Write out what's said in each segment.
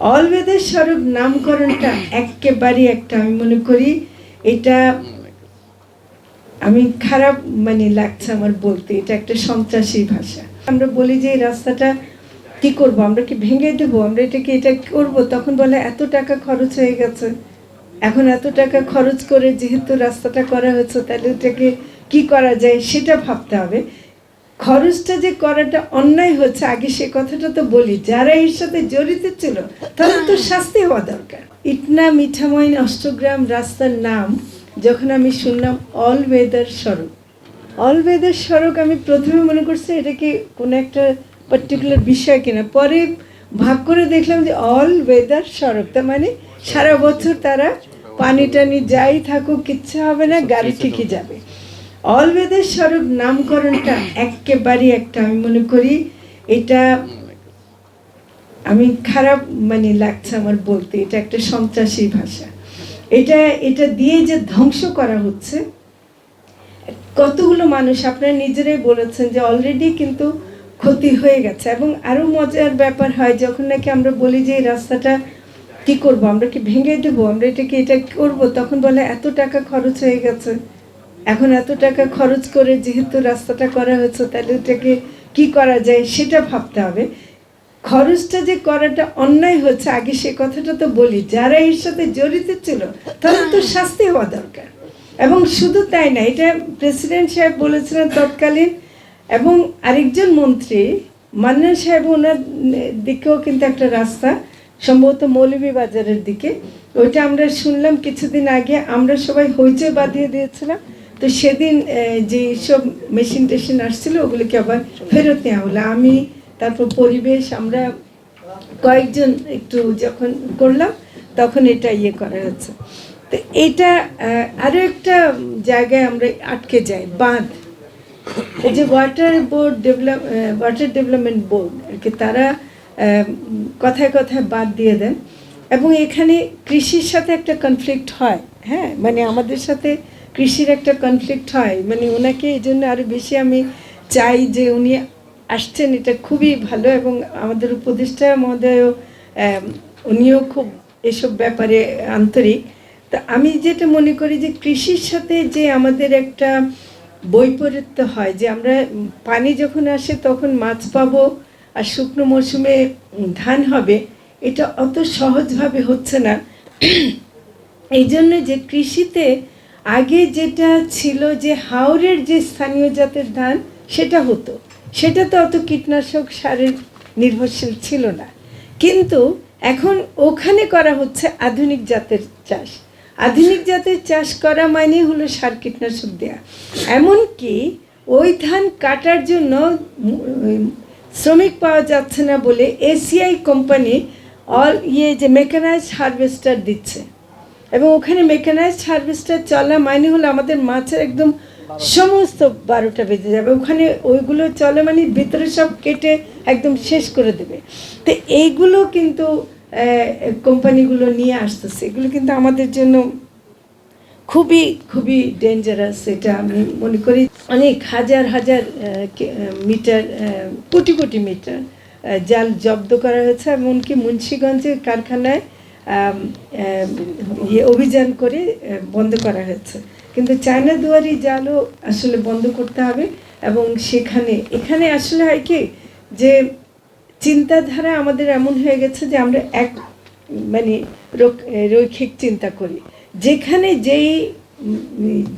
অলবেদের স্বরূপ নামকরণটা একেবারে একটা, আমি মনে করি এটা আমি খারাপ মানে লাগছে আমার বলতে, এটা একটা সন্ত্রাসী ভাষা। আমরা বলি যে এই রাস্তাটা কি করব? আমরা কি ভেঙে দেবো? আমরা এটাকে এটা করব? তখন বলে, এত টাকা খরচ হয়ে গেছে। এখন এত টাকা খরচ করে যেহেতু রাস্তাটা করা হয়েছে, তাহলে এটাকে কি করা যায়? সেটা ভাবতে হবে। খরচটা যে করাটা অন্যায় হচ্ছে আগে সে কথাটা তো বলি যারা এর সাথে জড়িত ছিল তাদের তো শাস্তি হওয়া দরকার। ইটনা মিঠামইন অষ্টগ্রাম রাস্তার নাম যখন আমি শুনলাম অল ওয়েদার সড়ক। অল ওয়েদার সড়ক আমি প্রথমে মনে করছি এটা কি কোনো একটা পার্টিকুলার বিষয় কিনা। পরে ভাগ করে দেখলাম যে অল ওয়েদার সড়ক তার মানে সারা বছর তারা পানি টানি যাই থাকুক কিচ্ছু হবে না গাড়ি ঠিকই যাবে। অলওয়েদের স্বরূপ নামকরণটা একেবারে একটা, আমি মনে করি এটা আমি খারাপ মানে লাগছে আমার বলতে, এটা একটা সন্ত্রাসী ভাষা। এটা এটা দিয়ে যে ধ্বংস করা হচ্ছে, কতগুলো মানুষ, আপনারা নিজেরাই বলেছেন যে অলরেডি কিন্তু ক্ষতি হয়ে গেছে। এবং আরও মজার ব্যাপার হয়, যখন নাকি আমরা বলি যে এই রাস্তাটা কি করব, আমরা কি ভেঙে দেবো, আমরা এটাকে, এটা করব, তখন বলে এত টাকা খরচ হয়ে গেছে। এখন এত টাকা খরচ করে যেহেতু রাস্তাটা করা হয়েছে, তাহলে ওটাকে কি করা যায় সেটা ভাবতে হবে। খরচটা যে করাটা অন্যায় হচ্ছে, আগে সে কথাটা তো বলি, যারা এর সাথে জড়িত ছিল, তাদের তো শাস্তি হওয়া দরকার। এবং শুধু তাই না, এটা প্রেসিডেন্ট সাহেব বলেছিলেন তৎকালীন, এবং আরেকজন মন্ত্রী, মান্নান সাহেব, ওনার দিকেও কিন্তু একটা রাস্তা, সম্ভবত মৌলভীবাজারের দিকে, ওইটা আমরা শুনলাম কিছুদিন আগে, আমরা সবাই হইচই বাঁধিয়ে দিয়েছিলাম। তো সেদিন যে সব মেশিন টেশিন আসছিল ওগুলোকে আবার ফেরত নেওয়া হলো। আমি তারপর পরিবেশ আমরা কয়েকজন একটু যখন করলাম তখন এটা ইয়ে করা হচ্ছে। তো এটা আহ, আরও একটা জায়গায় আমরা আটকে যাই বাঁধ। এই যে water board develop water development board আর কি তারা কথায় কথায় বাদ দিয়ে দেন। এবং এখানে কৃষির সাথে একটা কনফ্লিক্ট হয় হ্যাঁ? মানে আমাদের সাথে কৃষির একটা কনফ্লিক্ট হয়। মানে ওনাকে এই জন্য আরও বেশি আমি চাই যে উনি আসছেন, এটা খুবই ভালো এবং আমাদের উপদেষ্টা মহোদয়ও উনিও খুব এসব ব্যাপারে আন্তরিক। তা আমি যেটা মনে করি যে কৃষির সাথে যে আমাদের একটা বৈপরীত্য হয়, যে আমরা পানি যখন আসে তখন মাছ পাবো আর শুকনো মৌসুমে ধান হবে, এটা অত সহজভাবে হচ্ছে না। এই জন্য যে কৃষিতে আগে যেটা ছিল যে হাওরের যে স্থানীয় জাতের ধান, সেটা হতো। সেটা তো অত কীটনাশক সারের নির্ভরশীল ছিল না। কিন্তু এখন ওখানে করা হচ্ছে আধুনিক জাতের চাষ। আধুনিক জাতের চাষ করা মানে হলো সার কীটনাশক দেয়া। এমনকি ওই ধান কাটার জন্য শ্রমিক পাওয়া যাচ্ছে না বলে এসিআই কোম্পানি অল ইয়ে যে মেকানাইজ হারভেস্টার দিচ্ছে। এবং ওখানে মেকানাইজড হারভেস্টার চলা মানে হলো আমাদের মাছের একদম সমস্ত বারোটা বেজে যাবে। ওখানে ওইগুলো চলে মানে ভিতরে সব কেটে একদম শেষ করে দেবে। তো এইগুলো কিন্তু কোম্পানিগুলো নিয়ে আসতেছে। এগুলো কিন্তু আমাদের জন্য খুবই খুবই ডেঞ্জারাস এটা আমি মনে করি। অনেক হাজার হাজার মিটার কোটি কোটি মিটার জাল জব্দ করা হয়েছে। এমনকি মুন্সীগঞ্জের কারখানায় অভিযান করে বন্ধ করা হয়েছে। কিন্তু চায়না দুয়ারি জালও আসলে বন্ধ করতে হবে এবং সেখানে, এখানে আসলে হয় কি যে চিন্তাধারা আমাদের এমন হয়ে গেছে যে আমরা এক মানে রৈখিক চিন্তা করি। যেখানে যেই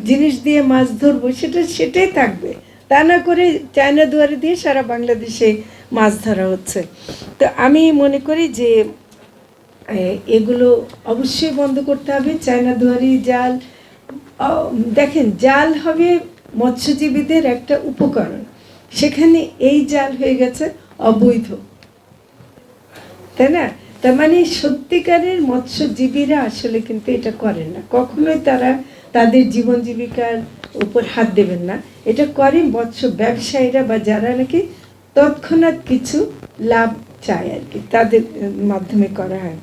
জিনিস দিয়ে মাছ ধরবো সেটা, সেটাই থাকবে। তা না করে চায়না দুয়ারে দিয়ে সারা বাংলাদেশে মাছ ধরা হচ্ছে। তো আমি মনে করি যে এগুলো অবশ্যই বন্ধ করতে হবে। চায়না দুয়ারি জাল দেখেন, জাল হবে মৎস্যজীবীদের একটা উপকরণ। সেখানে এই জাল হয়ে গেছে অবৈধ। তাই না? তার মানে সত্যিকারের মৎস্যজীবীরা আসলে কিন্তু এটা করেন না। কখনোই তারা তাদের জীবন জীবিকার উপর হাত দেবেন না। এটা করে মৎস্য ব্যবসায়ীরা বা যারা নাকি তৎক্ষণাৎ কিছু লাভ চায় আর কি, তাদের মাধ্যমে করা হয়।